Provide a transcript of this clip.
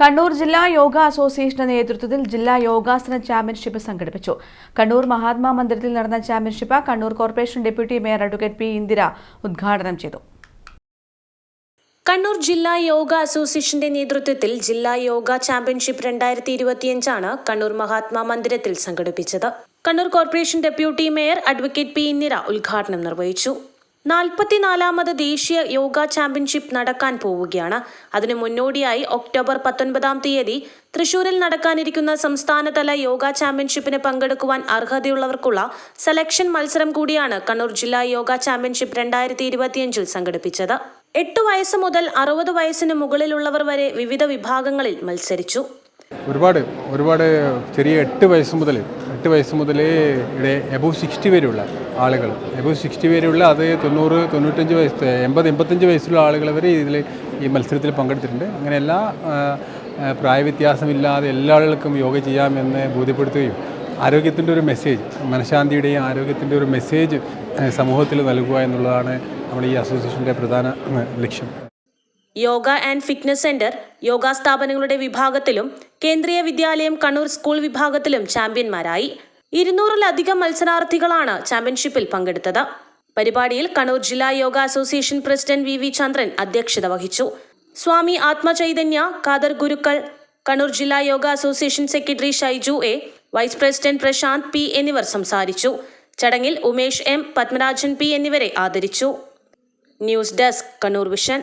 കണ്ണൂർ ജില്ലാ യോഗ അസോസിയേഷന്റെ നേതൃത്വത്തിൽ ജില്ലാ യോഗാസന ചാമ്പ്യൻഷിപ്പ് സംഘടിപ്പിച്ചു. കണ്ണൂർ മഹാത്മാ മന്ദിരത്തിൽ നടന്ന championship Kannur corporation deputy mayor advocate P Indira ഉദ്ഘാടനം ചെയ്തു. കണ്ണൂർ ജില്ലാ യോഗ അസോസിയേഷന്റെ നേതൃത്വത്തിൽ ജില്ലാ യോഗ ചാമ്പ്യൻഷിപ്പ് രണ്ടായിരത്തി ഇരുപത്തിയഞ്ചാണ് കണ്ണൂർ മഹാത്മാ മന്ദിരത്തിൽ സംഘടിപ്പിച്ചത്. Kannur corporation deputy mayor advocate P Indira ഉദ്ഘാടനം നിർവഹിച്ചു. നാൽപ്പത്തിനാലാമത് ദേശീയ യോഗ ചാമ്പ്യൻഷിപ്പ് നടക്കാൻ പോവുകയാണ്. അതിനു മുന്നോടിയായി ഒക്ടോബർ പത്തൊൻപതാം തീയതി തൃശൂരിൽ നടക്കാനിരിക്കുന്ന സംസ്ഥാനതല യോഗ ചാമ്പ്യൻഷിപ്പിന് പങ്കെടുക്കുവാൻ അർഹതയുള്ളവർക്കുള്ള സെലക്ഷൻ മത്സരം കൂടിയാണ് കണ്ണൂർ ജില്ലാ യോഗ ചാമ്പ്യൻഷിപ്പ് രണ്ടായിരത്തി ഇരുപത്തിയഞ്ചിൽ സംഘടിപ്പിച്ചത്. എട്ട് വയസ്സ് മുതൽ അറുപത് വയസ്സിന് മുകളിലുള്ളവർ വരെ വിവിധ വിഭാഗങ്ങളിൽ മത്സരിച്ചു. ഒരുപാട് ഒരുപാട് ചെറിയ എട്ട് വയസ്സ് മുതൽ എട്ട് വയസ്സ് മുതൽ ഇവിടെ എബോവ് സിക്സ്റ്റി വരെയുള്ള ആളുകൾ. എബോവ് സിക്സ്റ്റി വരെയുള്ള അത് തൊണ്ണൂറ് തൊണ്ണൂറ്റഞ്ച് വയസ്സ് എൺപത് എൺപത്തഞ്ച് വയസ്സുള്ള ആളുകൾ വരെ ഇതിൽ ഈ മത്സരത്തിൽ പങ്കെടുത്തിട്ടുണ്ട്. അങ്ങനെ എല്ലാ പ്രായവ്യത്യാസമില്ലാതെ എല്ലാ ആളുകൾക്കും യോഗ ചെയ്യാമെന്ന് ബോധ്യപ്പെടുത്തുകയും ആരോഗ്യത്തിന്റെ ഒരു മെസ്സേജ് മനഃശാന്തിയുടെയും ആരോഗ്യത്തിന്റെ ഒരു മെസ്സേജ് സമൂഹത്തിൽ നൽകുക എന്നുള്ളതാണ് നമ്മുടെ ഈ അസോസിയേഷന്റെ പ്രധാന ലക്ഷ്യം. Yoga and fitness centre yoga സ്ഥാപനങ്ങളുടെ വിഭാഗത്തിലും കേന്ദ്രീയ വിദ്യാലയം കണ്ണൂർ സ്കൂൾ വിഭാഗത്തിലും ചാമ്പ്യന്മാരായി. ഇരുന്നൂറിലധികം മത്സരാർത്ഥികളാണ് ചാമ്പ്യൻഷിപ്പിൽ പങ്കെടുത്തത്. പരിപാടിയിൽ കണ്ണൂർ ജില്ലാ yoga association president V V Chandran അധ്യക്ഷത വഹിച്ചു. സ്വാമി ആത്മചൈതന്യ കാദർ ഗുരുക്കൾ കണ്ണൂർ ജില്ലാ yoga association secretary Shyju A vice president Prashanth P എന്നിവർ സംസാരിച്ചു. ചടങ്ങിൽ ഉമേഷ് എം പത്മരാജൻ പി എന്നിവരെ ആദരിച്ചു. News desk Kannur vision.